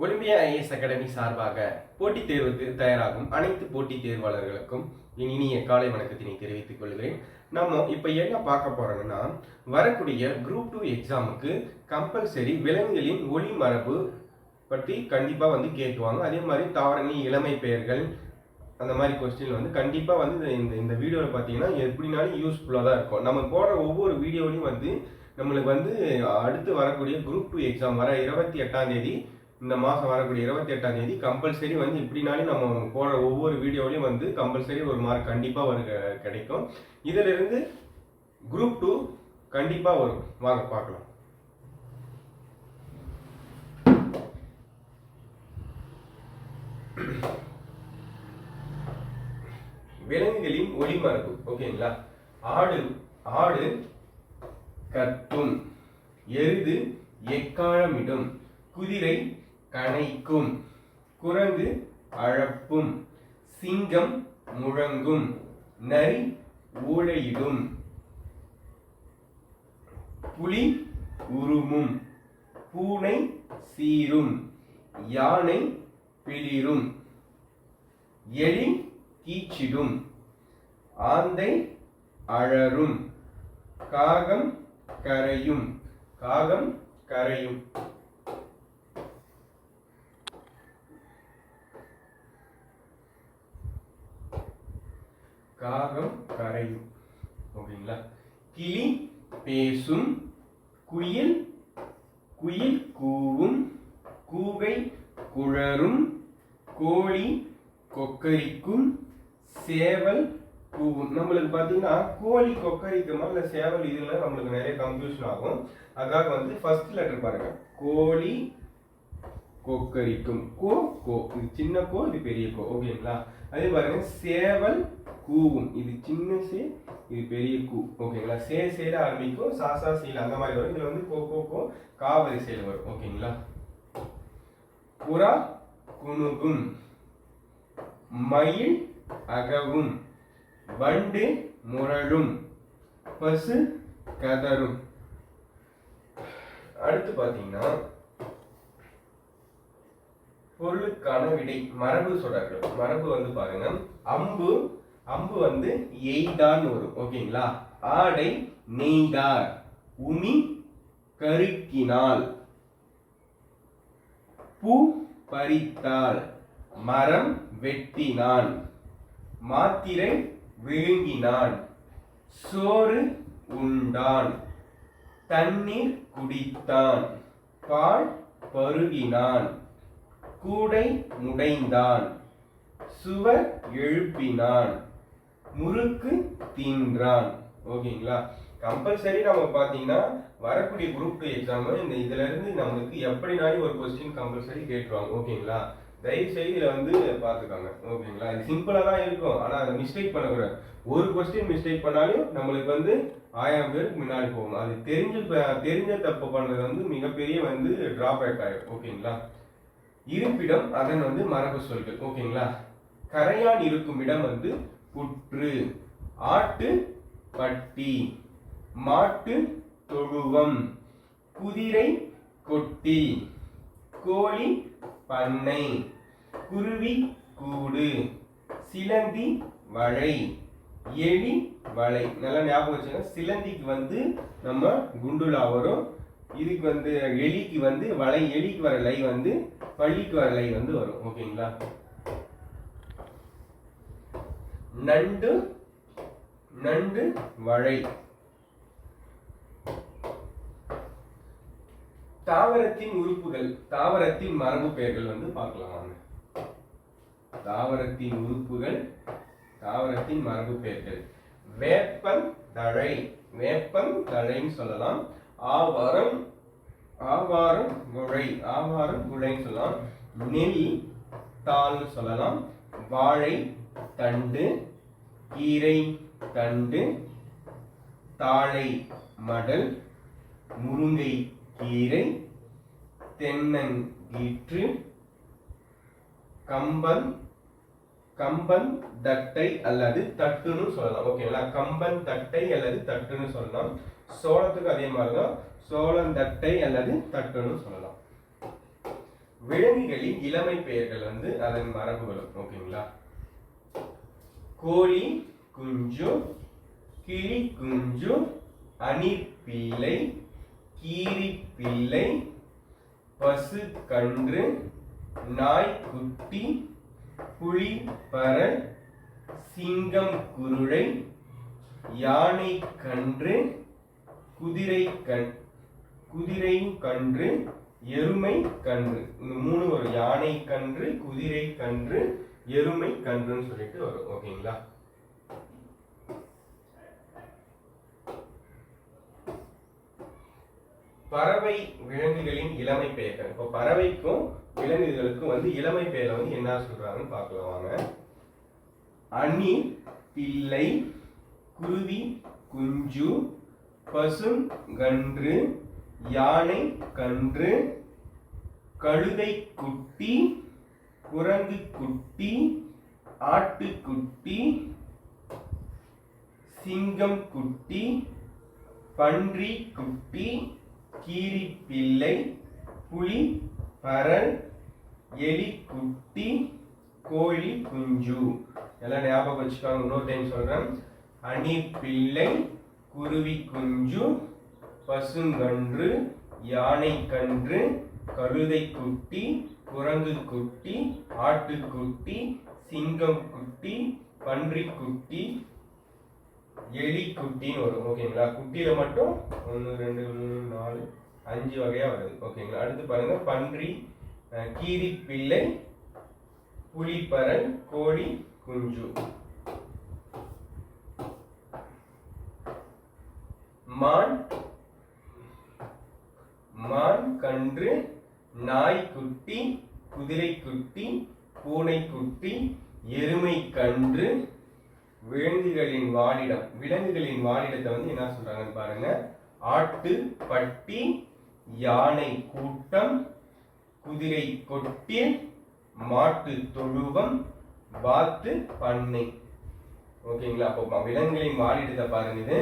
Olympia IAS academy சார்பாக போட்டித் தேர்வுக்கு தயாராகும் அனைத்து போட்டித் தேர்வாளர்களுக்கும் என் இனிய காலை வணக்கத்தினை தெரிவித்துக் கொள்கிறேன். நம்ம இப்போ என்ன பார்க்க போறோம்னா வரக்கூடிய குரூப் டூ எக்ஸாமுக்கு கம்பல்சரி விலங்குகளின் ஒளி மரபு பற்றி கண்டிப்பாக வந்து கேட்குவாங்க. அதே மாதிரி தாவரங்களின் இளமை பெயர்கள் அந்த மாதிரி கொஸ்டின் வந்து கண்டிப்பாக வந்து இந்த- இந்த இந்த வீடியோவில் பார்த்தீங்கன்னா எப்படினாலும் யூஸ்ஃபுல்லாக தான் இருக்கும். நம்ம போடுற ஒவ்வொரு வீடியோலையும் வந்து நம்மளுக்கு வந்து அடுத்து வரக்கூடிய குரூப் டூ எக்ஸாம் வர இருபத்தி எட்டாம் தேதி இந்த மாதம் வரக்கூடிய இருபத்தி எட்டாம் தேதி கம்பல்சரி வந்து இப்படினாலும் நம்ம போடுற ஒவ்வொரு வீடியோலையும் வந்து கம்பல்சரி ஒரு மார்க் கண்டிப்பாக வரு கிடைக்கும். இதிலிருந்து குரூப் டூ கண்டிப்பாக வரும். வாங்க பார்க்கலாம். விலங்குகளின் ஒளிமரபு ஓகேங்களா? ஆடு ஆடு கத்தும் எருது எக்காலமிடும் குதிரை கனைக்கும் குரங்கு அழப்பும். சிங்கம் முழங்கும். நரி ஊழையிடும். புலி உருமும். பூனை சீரும். யானை பிளிரும். எலி கீச்சிடும். ஆந்தை அழறும் காகம் கரையும். காகம் கரையும். காகம் கரையும். ஓகேங்களா? கிளி பேசும் குயில் குயில் கூவும் கூகை குழரும் கோழி கொக்கரிக்கும் சேவல் கூவும். நம்மளுக்கு பார்த்தீங்கன்னா கோழி கொக்கரிக்குமா இல்லை சேவல் இதில் நம்மளுக்கு நிறைய கன்ஃபியூஷன் ஆகும். அதுக்காக வந்து ஃபர்ஸ்ட் லெட்டர் பாருங்க. கோழி கொக்கரிக்கும். கோ கோ. இது சின்ன கோ இது பெரிய கோ. ஓகேங்களா அதே பாருங்க சேவல் கூவும். இது சின்ன சே இது பெரிய கூ. ஓகேங்களா சே சேல ஆரம்பிக்கும். சாசா சீல. அந்த மாதிரி வரும். இதுல வந்து கோ கோ கோ. காவரி சேல வரும். ஓகேங்களா புறா குணுகும். மயில் அகவும். வண்டு முரளும் பசு கதரும் அடுத்து பார்த்தீங்கன்னா விடை மரபு சொல்றார்கள் மரபு வந்து பாருங்க. அம்பு அம்பு வந்து எய்தான்னு வரும். ஓகேங்களா? ஆடை நெய்தார். உமி கருக்கினால். பூ பறித்தாள். மரம் வெட்டினான் மாத்திரை விழுங்கினான் சோறு உண்டான் தண்ணீர் குடித்தான் பால் பருகினான் கூடை முடைந்தான் சுவர் எழுப்பினான் முறுக்கு தீன்றான் ஓகேங்களா? கம்பல்சரி நம்ம பார்த்தீங்கன்னா வரக்கூடிய குரூப் டூ எக்ஸாம் இந்த இதுல இருந்து நம்மளுக்கு எப்படினாலும் ஒரு கொஸ்டின் கம்பல்சரி கேட்டுருவாங்க. ஓகேங்களா? தயவு செய்து இதில் வந்து பார்த்துக்கோங்க. ஓகேங்களா? இது சிம்பிளாக தான் இருக்கும். ஆனால் அதை மிஸ்டேக் பண்ணக்கூடாது. ஒரு கொஸ்டின் மிஸ்டேக் பண்ணாலும் நம்மளுக்கு வந்து ஆயிரம் பேருக்கு முன்னாடி போகும். அது தெரிஞ்சு ப- தெரிஞ்ச தப்பு பண்ணுறது வந்து மிகப்பெரிய வந்து டிராபேக் ஆகிடும் ஓகேங்களா? இருப்பிடம் அதன் வந்து மரபு சொல்கள் ஓகேங்களா? கரையான் இருக்கும் இடம் வந்து புற்று. ஆட்டு பட்டி. மாட்டு தொழுவம். குதிரை கொட்டி. கோழி பண்ணை. குருவி கூடு. சிலந்தி வளை எலி வலை. நல்லா ஞாபகம் வச்சுக்கோங்க. சிலந்திக்கு வந்து நம்ம குண்டுலா வரும். இதுக்கு வந்து எலிக்கு வந்து வலை எலிக்கு வர லை வந்து பள்ளிக்கு வர லை வந்து வரும். ஓகேங்களா? நண்டு நண்டு வழை. தாவரத்தின் உறுப்புகள் தாவரத்தின் மரபு பெயர்கள் வந்து பார்க்கலாம் வாங்க. தாவரத்தின் உறுப்புகள் தாவரத்தின் மரபு பெயர்கள். வேப்பம் தழை வேப்பம் தழைன்னு சொல்லலாம். ஆவாரம் ஆவாரம் முளை ஆவாரம் முளைன்னு சொல்லலாம் நெல் தாள்னு சொல்லலாம். வாழை தண்டு கீரை தண்டு தாழை மடல் முருங்கை கீரை தென்னங்கீற்று கம்பன் கம்பன் தட்டை அல்லது தட்டுன்னு சொல்லலாம். ஓகேங்களா? கம்பன் தட்டை அல்லது தட்டுன்னு சொல்லலாம். சோளத்துக்கு அதே மாதிரி தான். சோளந்தட்டை அல்லது தட்டுன்னு சொல்லலாம். விலங்குகளின் இளமை பெயர்கள் வந்து அதன் மரபுகளும் ஓகேங்களா? கோழி குஞ்சு கிளி குஞ்சு அணிப்பிள்ளை கீரிப்பிள்ளை பசு கன்று நாய்க்குட்டி புலி பறல் சிங்கம் குருழை யானை கன்று குதிரை கண் குதிரையும் கன்று எருமை கன்று. இந்த மூணு வரும். யானை கன்று குதிரை கன்று எருமை கன்றுன்னு சொல்லிட்டு வரும். ஓகேங்களா? பறவை விலங்குகளின் இளமை பெயர்கள். இப்போ பறவைக்கும் விலங்குகளுக்கும் வந்து இளமை பெயரை வந்து என்ன சொல்றாங்கன்னு பார்க்கலாம் வாங்க. அணி பிள்ளை குருவி குஞ்சு பசும் கன்று யானை கன்று கழுதை குட்டி குரங்கு குட்டி ஆட்டுக்குட்டி சிங்கம் குட்டி பன்றி குட்டி கீரி பிள்ளை புலி பரல் எலி குட்டி கோழி குஞ்சு. எல்லாம் ஞாபகம் வச்சுக்காங்க இன்னொரு டைம் சொல்கிறேன் அணி பிள்ளை குருவி குஞ்சு பசுங்கன்று யானை கன்று கழுதை குட்டி குரங்கு குட்டி ஆட்டுக்குட்டி சிங்கம் குட்டி பன்றி குட்டி எலி குட்டின்னு வரும். ஓகேங்களா? குட்டியில மட்டும் ஒன்று ரெண்டு மூணு நாலு அஞ்சு வகையா வருது. ஓகேங்களா? அடுத்து பாருங்க. பன்றி கீரி பிள்ளை புலிப்பரல் கோழி குஞ்சு. மான் மான் கன்று நாய்க்குட்டி குதிரைக்குட்டி பூனைக்குட்டி எருமை கன்று. விலங்குகளின் வாழிடம் விலங்குகளின் வாழிடத்தை வந்து என்ன சொல்றாங்கன்னு பாருங்க. ஆட்டு பட்டி யானை கூட்டம் குதிரை கொட்டில் மாட்டு தொழுவம் வாத்து பண்ணை. ஓகேங்களா? அப்போ விலங்குகளின் வாழிடத்தை பாருங்க இது.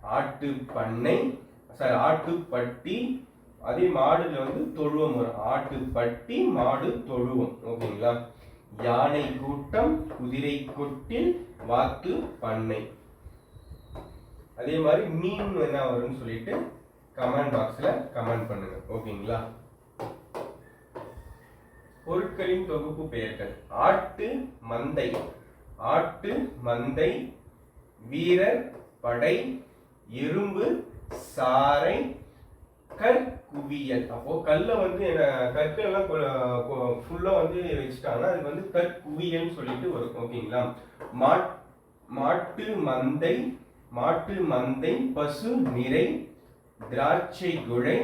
ஆட்டு பண்ணை சாரி ஆட்டுப்பட்டி அதே மாடுல வந்து தொழுவம் வரும். ஆட்டுப்பட்டி மாடு தொழுவம். ஓகேங்களா? யானை கூட்டம் குதிரை கொட்டில் வாத்து பண்ணை. அதே மாதிரி மீன் என்ன வரும்னு சொல்லிட்டு கமெண்ட் பாக்ஸில் கமெண்ட் பண்ணுங்க. ஓகேங்களா? பொருட்களின் தொகுப்பு பெயர்கள். ஆட்டு மந்தை. ஆட்டு மந்தை வீரர் படை எறும்பு சாறை கற்குவியல் அப்போ கல்லை வந்து என்ன- கற்கள் ஃபுல்லாக ஃபுல்லா வந்து வச்சுட்டாங்கன்னா அதுக்கு வந்து கற்குவியல்னு சொல்லிட்டு வரும் ஓகேங்களா? மாட் மாட்டு மந்தை மாட்டு மந்தை பசு நிறை திராட்சை குழை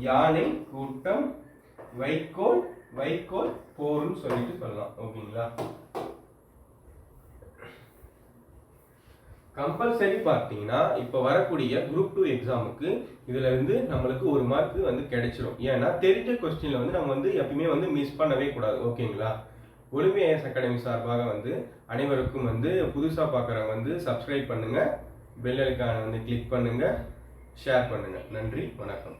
யானை கூட்டம் வைக்கோல் வைக்கோல் போர்னு சொல்லிட்டு சொல்லலாம் ஓகேங்களா? கம்பல்சரி பார்த்தீங்கன்னா இப்போ வரக்கூடிய குரூப் டூ எக்ஸாமுக்கு இதில் இருந்து நம்மளுக்கு ஒரு மார்க் வந்து கிடைச்சிரும். ஏன்னா தெரிஞ்ச கொஸ்டினில் வந்து நம்ம வந்து எப்பயுமே வந்து மிஸ் பண்ணவே கூடாது. ஓகேங்களா ஒலிம்பியா அகாடமி சார்பாக வந்து அனைவருக்கும் வந்து புதுசாக பார்க்குறவங்க வந்து சப்ஸ்கிரைப் பண்ணுங்கள் பெல்லுக்கான வந்து கிளிக் பண்ணுங்கள் ஷேர் பண்ணுங்கள் நன்றி. வணக்கம்.